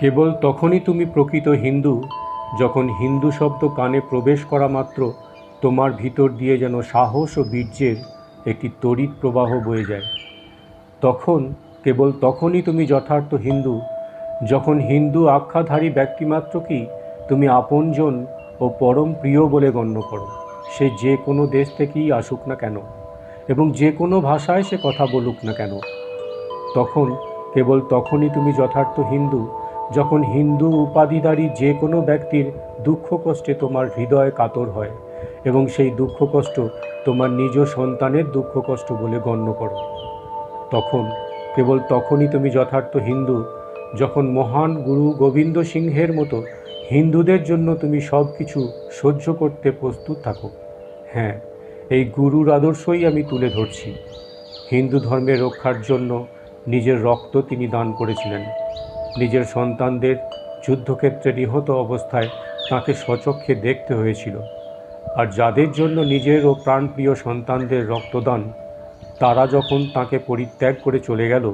কেবল তখনই তুমি প্রকৃত হিন্দু, যখন হিন্দু শব্দ কানে প্রবেশ করা মাত্র তোমার ভিতর দিয়ে যেন সাহস ও বীর্যের একটি তড়িৎ প্রবাহ বয়ে যায়। তখন, কেবল তখনই তুমি যথার্থ হিন্দু, যখন হিন্দু আখ্যাধারী ব্যক্তিমাত্রকেই তুমি আপনজন ও পরম প্রিয় বলে গণ্য করো, সে যে কোনো দেশ থেকেই আসুক না কেন এবং যে কোনো ভাষায় সে কথা বলুক না কেন। তখন, কেবল তখনই তুমি যথার্থ হিন্দু যখন হিন্দু উপাধিধারী যে কোনো ব্যক্তির দুঃখ কষ্টে তোমার হৃদয় কাতর হয় এবং সেই দুঃখ কষ্ট তোমার নিজ সন্তানের দুঃখ কষ্ট বলে গণ্য করো। তখন, কেবল তখনই তুমি যথার্থ হিন্দু, যখন মহান গুরু গোবিন্দ সিংহের মতো হিন্দুদের জন্য তুমি সব কিছু সহ্য করতে প্রস্তুত থাকো। হ্যাঁ এই গুরুর আদর্শই আমি তুলে ধরছি। হিন্দু ধর্মের রক্ষার জন্য নিজের রক্ত তিনি দান করেছিলেন। নিজের সন্তানদের যুদ্ধক্ষেত্রে নিহত অবস্থায় তাকে স্বচক্ষে দেখতে হয়েছিল। আর যাদের জন্য নিজের ও প্রাণপ্রিয় সন্তানদের রক্তদান, তারা যখন তাকে পরিত্যাগ করে চলে গেল,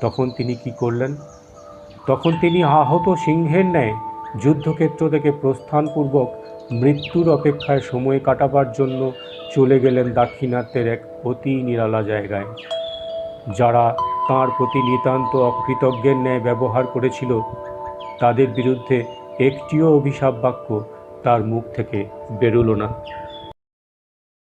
তখন তিনি কি করলেন? তখন তিনি আহত সিংহের ন্যায় যুদ্ধক্ষেত্র থেকে প্রস্থানপূর্বক মৃত্যুর অপেক্ষায় সময় কাটাবার জন্য চলে গেলেন দাক্ষিণাত্যের এক অতি নিরালা জায়গায়, যারা তাঁর প্রতি নিতান্ত অকৃতজ্ঞের ন্যায় ব্যবহার করেছিল। তাদের বিরুদ্ধে একটিও অভিশাপ বাক্য তার মুখ থেকে বেরোলো না।